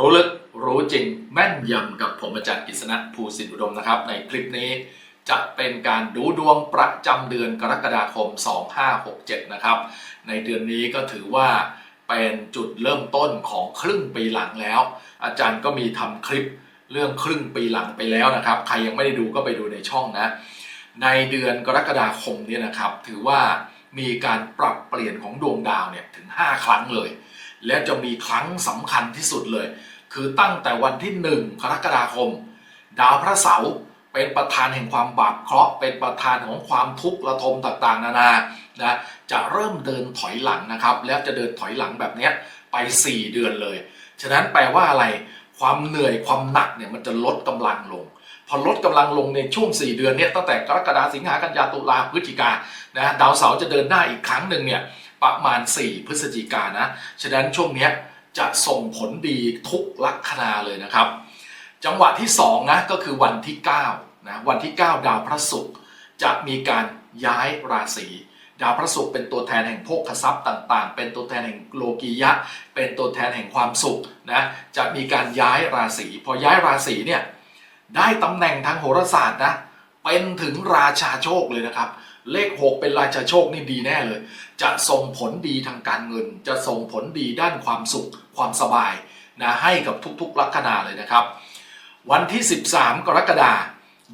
รู้ลึกรู้จริงแม่นยำกับผมอาจารย์กฤษณะภูสิทธิอุดมนะครับ ในคลิปนี้จะเป็นการดูดวงประจำเดือนกรกฎาคม 2567 นะครับ ในเดือนนี้ก็ถือว่าเป็นจุดเริ่มต้นของครึ่งปีหลังแล้ว อาจารย์ก็มีทำคลิปเรื่องครึ่งปีหลังไปแล้วนะครับ ใครยังไม่ได้ดูก็ไปดูในช่องนะ ในเดือนกรกฎาคมเนี่ยนะครับ ถือว่ามีการปรับเปลี่ยนของดวงดาวเนี่ยถึง 5 ครั้งเลย และจะมีครั้งสำคัญที่สุดเลย คือตั้งแต่วันที่ 1 กรกฎาคม ดาวพระเสาร์เป็นประธานแห่งความบาปเคราะห์เป็นประธานของความทุกข์ระทมต่างๆ นานานะจะเริ่มเดินถอยหลังนะครับ แล้วจะเดินถอยหลังแบบนี้ไป 4 เดือนเลย ฉะนั้นแปลว่าอะไรความเหนื่อยความหนักเนี่ยมันจะลดกำลังลง พอลดกำลังลงในช่วง 4 เดือนเนี่ยตั้งแต่กรกฎาสิงหากันยาตุลาพฤศจิกานะดาวเสาร์จะเดินหน้าอีกครั้งหนึ่งเนี่ยประมาณ 4 พฤศจิกานะฉะนั้นช่วงเนี้ย จะส่งผลดีทุกลัคนาเลยนะครับ จังหวะที่2นะก็คือวันที่9นะวันที่ 9 ดาวพระศุกร์จะมีการย้ายราศีดาวพระศุกร์เป็นตัวแทนแห่งโภคทรัพย์ต่างๆ เป็นตัวแทนแห่งโลกียะ เป็นตัวแทนแห่งความสุขนะจะมีการย้ายราศีพอย้ายราศีเนี่ยได้ตำแหน่งทางโหราศาสตร์นะเป็นถึงราชาโชคเลยนะครับ เลข 6 เป็นราชาโชคนี่ดีแน่เลย จะส่งผลดีทางการเงิน จะส่งผลดีด้านความสุขความสบายนะให้กับทุกๆลัคนาเลยนะครับ วันที่ 13 กรกฎา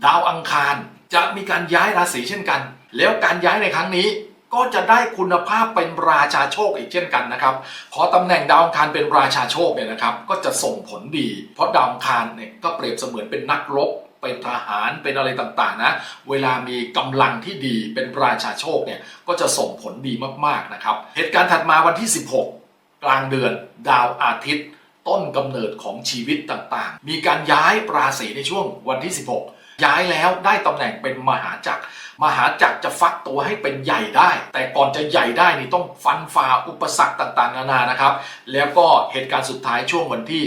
ดาวอังคารจะมีการย้ายราศีเช่นกัน แล้วการย้ายในครั้งนี้ก็จะได้คุณภาพเป็นราชาโชคอีกเช่นกันนะครับเพราะตำแหน่งดาวอังคารเป็นราชาโชคเนี่ยนะครับ ก็จะส่งผลดี เพราะดาวอังคารเนี่ยก็เปรียบเสมือนเป็นนักรบ เป็นทหารเป็นอะไรต่างๆนะ เวลามีกำลังที่ดีเป็นราชาโชคเนี่ยก็จะส่งผลดีมากๆนะครับ เหตุการณ์ถัดมาวันที่ 16 กลางเดือนดาวอาทิตย์ ต้นกำเนิดของชีวิตต่างๆ มีการย้ายราศีในช่วงวันที่ 16 ย้ายแล้วได้ตำแหน่งเป็นมหาจักรมหาจักรจะฟักตัวให้เป็นใหญ่ได้ แต่ก่อนจะใหญ่ได้นี่ต้องฟันฝ่าอุปสรรคต่างๆ นานานะครับ แล้วก็เหตุการณ์สุดท้ายช่วงวันที่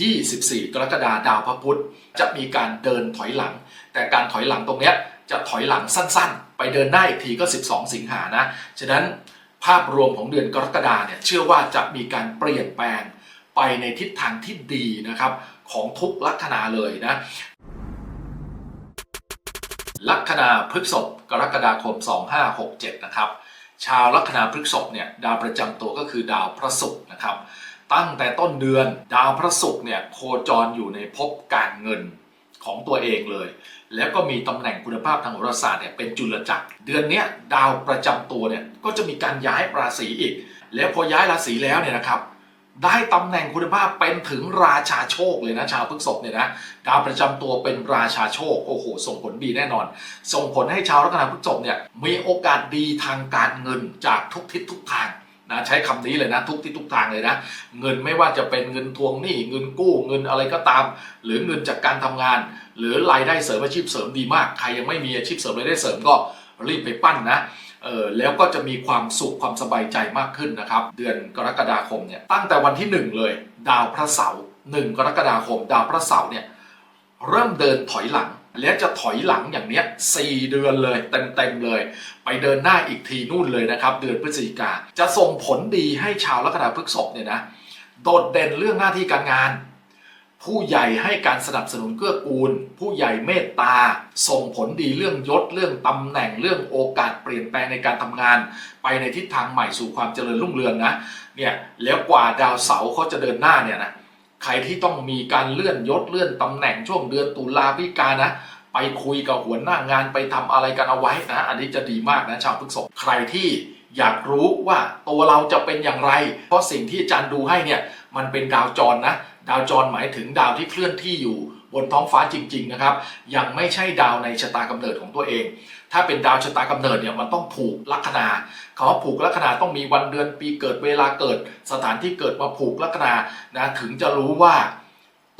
24 กรกฎาดาวพระพุธจะมีการเดินถอยหลัง แต่การถอยหลังตรงนี้จะถอยหลังสั้นๆ ไปเดินได้อีกทีก็ 12 สิงหานะฉะนั้นภาพรวมของเดือนกรกฎาเนี่ยเชื่อว่าจะมีการเปลี่ยนแปลงไปในทิศทางที่ดีนะครับของทุกลัคนาเลยนะลัคนาพฤษภกรกฎาคม 2567 นะครับ ชาวลัคนาพฤษภเนี่ยดาวประจำตัวก็คือดาวพระศุกร์นะครับ ตั้งแต่ต้นเดือนดาวพระศุกร์เนี่ยโคจรอยู่ในภพการเงินของตัวเองเลย แล้วก็มีตำแหน่งคุณภาพทางโหราศาสตร์เนี่ยเป็นจุลจักร เดือนนี้ดาวประจำตัวเนี่ยก็จะมีการย้ายราศีอีก แล้วพอย้ายราศีแล้วเนี่ยนะครับ ได้ตำแหน่งคุณภาพเป็นถึงราชาโชคเลยนะชาวพฤษภเนี่ยนะดาวประจำตัวเป็นราชาโชคโอ้โหส่งผลดีแน่นอน ส่งผลให้ชาวลัคนาพฤษภเนี่ยมีโอกาสดีทางการเงินจากทุกทิศทุกทาง นะใช้คำนี้เลยนะทุกทิศทุกทางเลยนะ เงินไม่ว่าจะเป็นเงินทวงหนี้เงินกู้เงินอะไรก็ตาม หรือเงินจากการทำงาน หรือรายได้เสริมอาชีพเสริมดีมาก ใครยังไม่มีอาชีพเสริมรายได้เสริมก็รีบไปปั้นนะเออแล้วก็จะมีความสุขความสบายใจมากขึ้นนะครับ เดือนกรกฎาคมเนี่ยตั้งแต่วันที่ 1 เลย ดาวพระเสาร์1กรกฎาคม ดาวพระเสาร์เนี่ยเริ่มเดินถอยหลัง และจะถอยหลังอย่างเนี้ย4เดือนเลยเต็มๆเลย ไปเดินหน้าอีกทีนู่นเลยนะครับ เดือนพฤศจิกาจะส่งผลดีให้ชาวลัคนาพฤษภเนี่ยนะโดดเด่นเรื่องหน้าที่การงาน ผู้ใหญ่ให้การสนับสนุนเกื้อกูล ผู้ใหญ่เมตตา ส่งผลดีเรื่องยศเรื่องตำแหน่งเรื่องโอกาสเปลี่ยนแปลงในการทำงาน ไปในทิศทางใหม่สู่ความเจริญรุ่งเรืองนะเนี่ยแล้วกว่าดาวเสาร์เขาจะเดินหน้าเนี่ยนะ ใครที่ต้องมีการเลื่อนยศเลื่อนตำแหน่งช่วงเดือนตุลาพิกานะ ไปคุยกับหัวหน้างานไปทำอะไรกันเอาไว้นะ อันนี้จะดีมากนะชาวพฤษภใครที่อยากรู้ว่าตัวเราจะเป็นอย่างไร เพราะสิ่งที่อาจารย์ดูให้เนี่ยมันเป็นดาวจรนะ ดาวจรหมายถึงดาวที่เคลื่อนที่อยู่บนท้องฟ้าจริง ๆ นะครับ ยังไม่ใช่ดาวในชะตากำเนิดของตัวเอง ถ้าเป็นดาวชะตากำเนิดเนี่ยมันต้องผูกลัคนาคำว่าผูกลัคนาต้องมีวันเดือนปีเกิดเวลาเกิดสถานที่เกิดมาผูกลัคนานะถึงจะรู้ว่า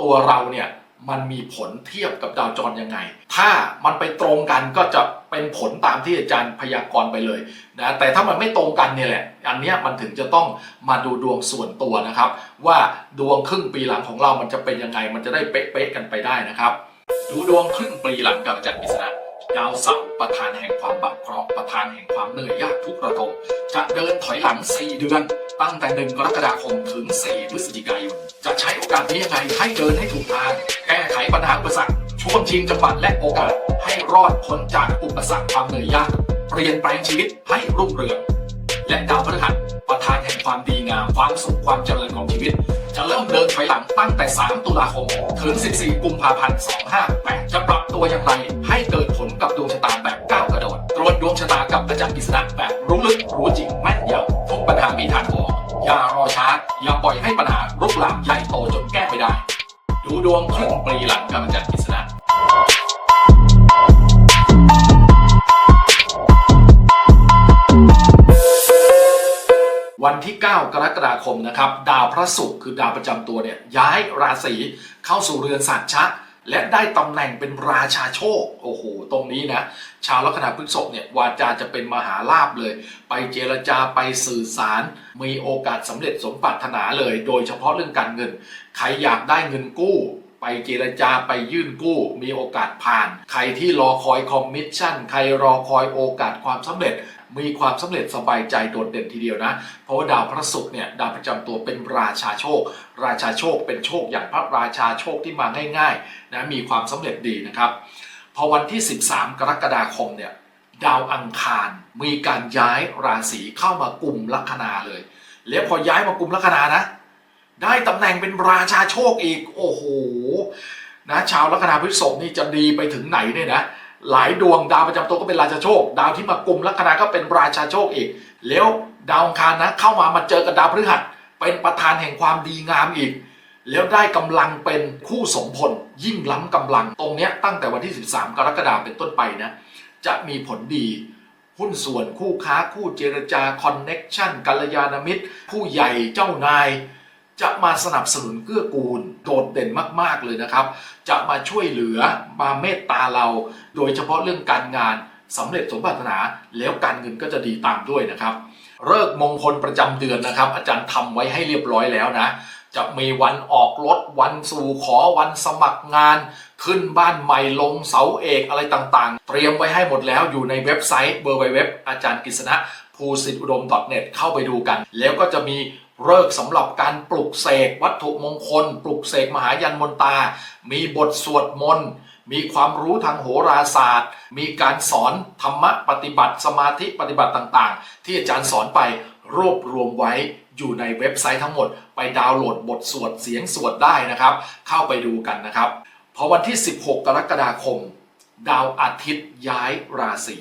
ตัวเราเนี่ยมันมีผลเทียบกับดาวจรยังไง ถ้ามันไปตรงกันก็จะเป็นผลตามที่อาจารย์พยากรณ์ไปเลยนะ แต่ถ้ามันไม่ตรงกันเนี่ยแหละ อันนี้มันถึงจะต้องมาดูดวงส่วนตัวนะครับ ว่าดวงครึ่งปีหลังของเรามันจะเป็นยังไง มันจะได้เป๊ะๆกันไปได้นะครับ ดูดวงครึ่งปีหลังกับอาจารย์กฤษณะ ดาวเสาร์ประธานแห่งความบาปเคราะห์ประธานแห่งความเหนื่อยยากทุกระทมจะเดินถอยหลัง 4 เดือน ตั้งแต่ 1 กรกฎาคมถึง 4 พฤศจิกายน จะใช้โอกาสนี้ยังไงให้เดินให้ถูกทาง แก้ไขปัญหาอุปสรรคช่วงชิงจังหวัดและโอกาส ให้รอดพ้นจากอุปสรรคความเหนื่อยยากเปลี่ยนแปลงชีวิตให้รุ่งเรือง และดาวพฤหัสประธานแห่งความดีงามความสุขความเจริญของชีวิต จะเริ่มเดินถอยหลังตั้งแต่ 3 ตุลาคมถึง 14 กุมภาพันธ์ 258จะปรับ วอย่างไรให้เกิดผลกับดวงชะตาแบบก้าวกระโดด ตรวจดวงชะตากับอาจารย์กฤษณะแบบรู้ลึกรู้จริงแม่นยำทุกปัญหามีทางออก อย่ารอช้า อย่าปล่อยให้ปัญหารุกลามใหญ่โตจนแก้ไม่ได้ ดูดวงครึ่งปีหลังกับอาจารย์กฤษณะวันที่ 9 กรกฎาคมนะครับ ดาวพระศุกร์คือดาวประจำตัวเนี่ยย้ายราศีเข้าสู่เรือนสัตว์ชะ และได้ตำแหน่งเป็นราชาโชค โอ้โห ตรงนี้นะ ชาวลัคนาพฤษภเนี่ยวาจาจะเป็นมหาลาภเลย ไปเจรจาไปสื่อสาร มีโอกาสสำเร็จสมปรารถนาเลย โดยเฉพาะเรื่องการเงิน ใครอยากได้เงินกู้ ไปเจรจาไปยื่นกู้มีโอกาสผ่าน ใครที่รอคอยคอมมิชชั่น ใครรอคอยโอกาสความสำเร็จ มีความสำเร็จสบายใจโดดเด่นทีเดียวนะ เพราะว่าดาวพระศุกร์เนี่ยดาวประจำตัวเป็นราชาโชค ราชาโชคเป็นโชคอย่างพระราชาโชคที่มาง่ายๆนะมีความสำเร็จดีนะครับพอวันที่ 13 กรกฎาคมเนี่ยดาวอังคารมีการย้ายราศีเข้ามากลุ่มลัคนาเลย แล้วพอย้ายมากลุ่มลัคนานะ ได้ตำแหน่งเป็นราชาโชคอีก โอ้โหนะชาวลัคนาพฤษภนี่จะดีไปถึงไหนเนี่ยนะหลายดวงดาวประจำตัวก็เป็นราชาโชค ดาวที่มากลุ่มลัคนาก็เป็นราชาโชคอีก แล้วดาวอังคารนะเข้ามามาเจอกับดาวพฤหัส เป็นประธานแห่งความดีงามอีก แล้วได้กำลังเป็นคู่สมพลยิ่งล้ำกำลังตรงเนี้ยตั้งแต่วันที่ 13 กรกฎาคมเป็นต้นไปนะจะมีผลดีหุ้นส่วนคู่ค้าคู่เจรจาคอนเน็กชันกัลยาณมิตร ผู้ใหญ่เจ้านาย จะมาสนับสนุนเกื้อกูลโดดเด่นมากๆเลยนะครับ จะมาช่วยเหลือมาเมตตาเรา โดยเฉพาะเรื่องการงานสำเร็จสมปรารถนาแล้วการเงินก็จะดีตามด้วยนะครับเลิกมงคลประจำเดือนนะครับ อาจารย์ทำไว้ให้เรียบร้อยแล้วนะ จะมีวันออกรถวันสู่ขอวันสมัครงาน ขึ้นบ้านใหม่ลงเสาเอกอะไรต่างๆ เตรียมไว้ให้หมดแล้วอยู่ในเว็บไซต์เบอร์เว็บอาจารย์กฤษณะภูสิทธิอุดม .net เข้าไปดูกัน แล้วก็จะมี เลิกษ์สำหรับการปลุกเสกวัตถุมงคล ปลุกเสกมหายันมนตา มีบทสวดมนต์มีความรู้ทางโหราศาสตร์ มีการสอนธรรมะปฏิบัติสมาธิปฏิบัติต่างๆ ที่อาจารย์สอนไปรวบรวมไว้อยู่ในเว็บไซต์ทั้งหมด ไปดาวน์โหลดบทสวดเสียงสวดได้นะครับ เข้าไปดูกันนะครับ พอวันที่ 16 กรกฎาคม ดาวอาทิตย์ย้ายราศี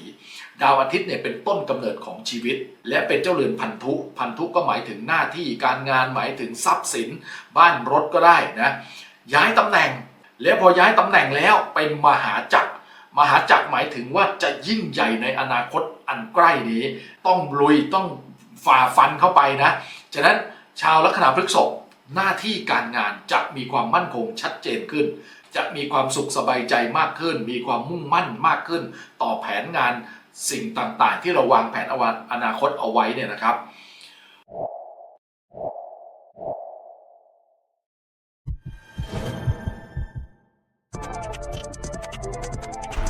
ดาวอาทิตย์เนี่ยเป็นต้นกำเนิดของชีวิต และเป็นเจ้าเรือนพันธุ พันธุก็หมายถึงหน้าที่การงานหมายถึงทรัพย์สิน บ้านรถก็ได้นะย้ายตำแหน่ง แล้วพอย้ายตำแหน่งแล้วเป็นมหาจักร มหาจักรหมายถึงว่าจะยิ่งใหญ่ในอนาคตอันใกล้นี้ ต้องลุยต้องฝ่าฟันเข้าไปนะฉะนั้นชาวลัคนาพฤษภหน้าที่การงานจะมีความมั่นคงชัดเจนขึ้น จะมีความสุขสบายใจมากขึ้น มีความมุ่งมั่นมากขึ้น ต่อแผนงาน สิ่งต่างๆ ที่เราวางแผนอวอนาคตเอาไว้เนี่ยนะครับ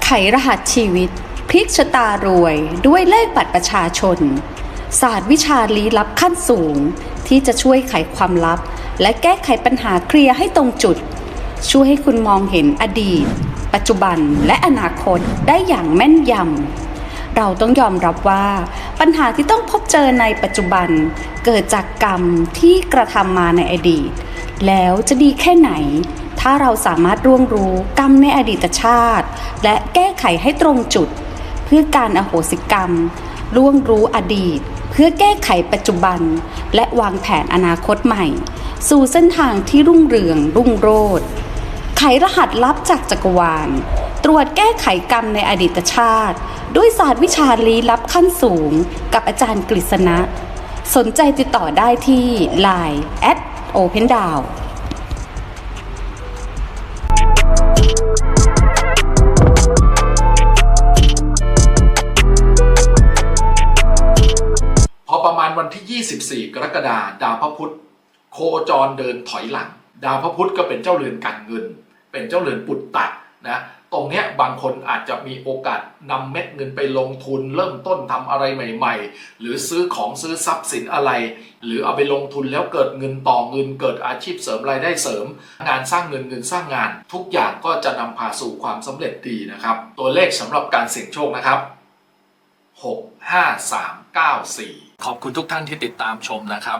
ไขรหัสชีวิต พลิกชะตารวยด้วยเลขบัตรประชาชน ศาสตร์วิชาลี้ลับขั้นสูง ที่จะช่วยไขความลับ และแก้ไขปัญหาเคลียร์ให้ตรงจุด ช่วยให้คุณมองเห็นอดีตปัจจุบันและอนาคตได้อย่างแม่นยำ เราต้องยอมรับว่าปัญหาที่ต้องพบเจอในปัจจุบัน เกิดจากกรรมที่กระทำมาในอดีต แล้วจะดีแค่ไหน ถ้าเราสามารถร่วงรู้กรรมในอดีตชาติ และแก้ไขให้ตรงจุด เพื่อการอโหสิกรรมล่วงรู้อดีต เพื่อแก้ไขปัจจุบัน และวางแผนอนาคตใหม่ สู่เส้นทางที่รุ่งเรืองรุ่งโรจน์ไขรหัสลับจากจักรวาล รวจแก้ไขกรรมในอดีตชาติ ด้วยศาสตร์วิชาลี้ลับขั้นสูง กับอาจารย์กฤษณะ สนใจติดต่อได้ที่ Line at Open Down พอประมาณวันที่ 24 กรกฎาคมดาวพระพุธโคจรเดินถอยหลัง ดาวพระพุธก็เป็นเจ้าเรือนการเงิน เป็นเจ้าเรือนปุตตะนะ ตรงเนี้ยบางคนอาจจะมีโอกาสนำเม็ดเงินไปลงทุน เริ่มต้นทำอะไรใหม่ ๆ หรือซื้อของซื้อทรัพย์สินอะไร หรือเอาไปลงทุนแล้วเกิดเงินต่อเงิน เกิดอาชีพเสริมรายได้เสริม งานสร้างเงินเงินสร้างงาน ทุกอย่างก็จะนำพาสู่ความสำเร็จดีนะครับ ตัวเลขสำหรับการเสี่ยงโชคนะครับ 6 5 3 9 4 ขอบคุณทุกท่านที่ติดตามชมนะครับ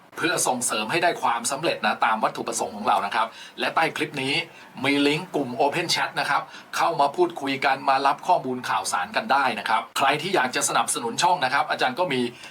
เพื่อส่งเสริมให้ได้ความสำเร็จนะตามวัตถุประสงค์ของเรานะครับ และใต้คลิปนี้มีลิงก์กลุ่ม Open Chat นะครับเข้ามาพูดคุยกันมารับข้อมูลข่าวสารกันได้นะครับ ใครที่อยากจะสนับสนุนช่องนะครับ อาจารย์ก็มี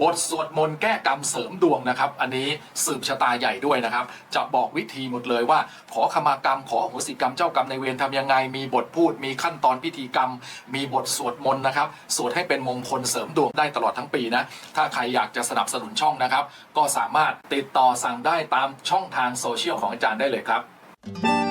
บทสวดมนต์แก้กรรมเสริมดวงนะครับ อันนี้สืบชะตาใหญ่ด้วยนะครับ จะบอกวิธีหมดเลยว่า ขอขมากรรม ขออโหสิกรรมเจ้ากรรมในเวรทำยังไง มีบทพูด มีขั้นตอนพิธีกรรม มีบทสวดมนต์นะครับ สวดให้เป็นมงคลเสริมดวงได้ตลอดทั้งปีนะ ถ้าใครอยากจะสนับสนุนช่องนะครับ ก็สามารถติดต่อสั่งได้ตามช่องทางโซเชียลของอาจารย์ได้เลยครับ